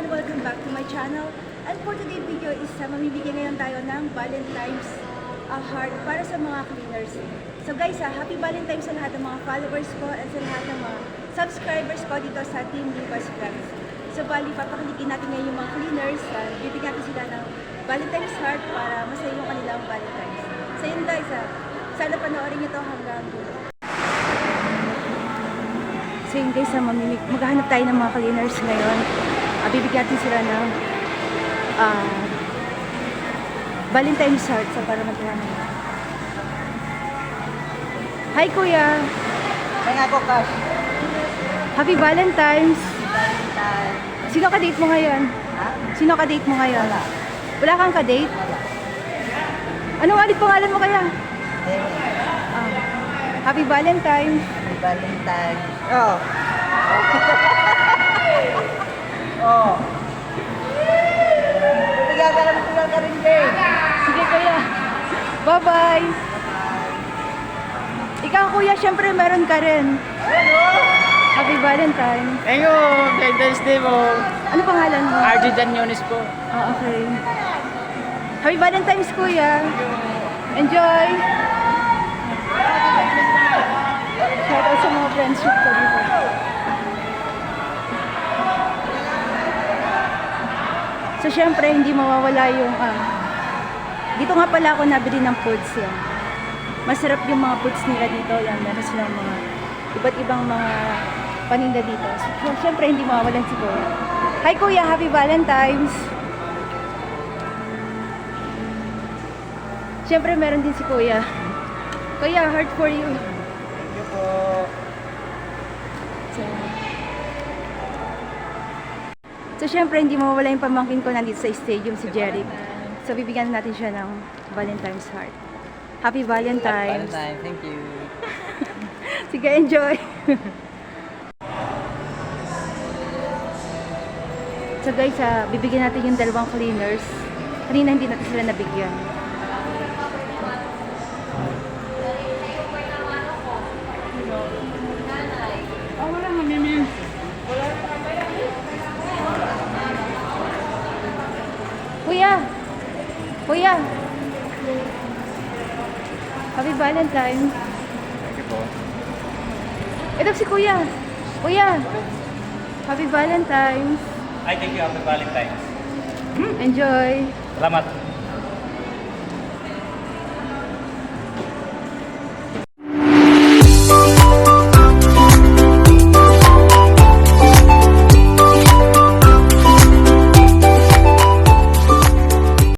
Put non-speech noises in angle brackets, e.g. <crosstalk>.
everyone! Welcome back to my channel. And for today's video is uh, mamimigay ngayon tayo ng Valentine's uh, heart para sa mga cleaners. So guys, uh, happy Valentine's sa lahat ng mga followers ko and sa lahat ng mga subscribers ko dito sa Team Divas Vlogs. So bali, papakilikin natin ngayon yung mga cleaners. Uh, bibigyan natin sila ng Valentine's heart para masaya yung kanilang Valentine's. So yun guys, uh, sana panoorin nyo to hanggang dulo. So yun guys, uh, maghanap tayo ng mga cleaners ngayon. Ah, bibigyan natin sila ng ah, Valentine's heart sa para magkaroon nila. Hi Kuya! May nga ko cash. Happy Valentine's! Valentine. Sino ka-date mo ngayon? Ha? Sino ka-date mo ngayon? Wala. Wala kang ka-date? Wala. Anong ulit pangalan mo kaya? Amy. Ah, Happy Valentine's! May Valentine. Oh. <laughs> oh. Bigyan ka lang tulad ka rin din. Sige kuya. Bye-bye. Ikaw kuya, syempre meron ka rin. Happy Valentine. Thank you, Valentine's Day mo. Ano pangalan mo? RJ Janyones po. Ah, okay. Happy Valentine's kuya. Enjoy. Shout out sa mga friendship ko dito. So syempre, hindi mawawala yung ah, dito nga pala ako nabili ng foods yan. Masarap yung mga foods nila dito. Yan, meron silang mga iba't ibang mga paninda dito. So, syempre, hindi mawawalan si Kuya. Hi Kuya, Happy Valentine's! Syempre, meron din si Kuya. Kuya, heart for you. Thank you po. So, so syempre, hindi mawawala yung pamangkin ko nandito sa stadium, si Jeric. So, bibigyan natin siya ng Valentine's heart. Happy Valentine's! Valentine, thank you. <laughs> Sige, enjoy! <laughs> so guys, ah, bibigyan natin yung dalawang cleaners. Kanina hindi natin sila nabigyan. Oh, wala nga, Mimi. Kuya! Kuya! Happy Valentine's! Thank you po. Ito si Kuya! Kuya! Happy Valentine's! Ay, thank you. Happy Valentine's. Enjoy! Salamat.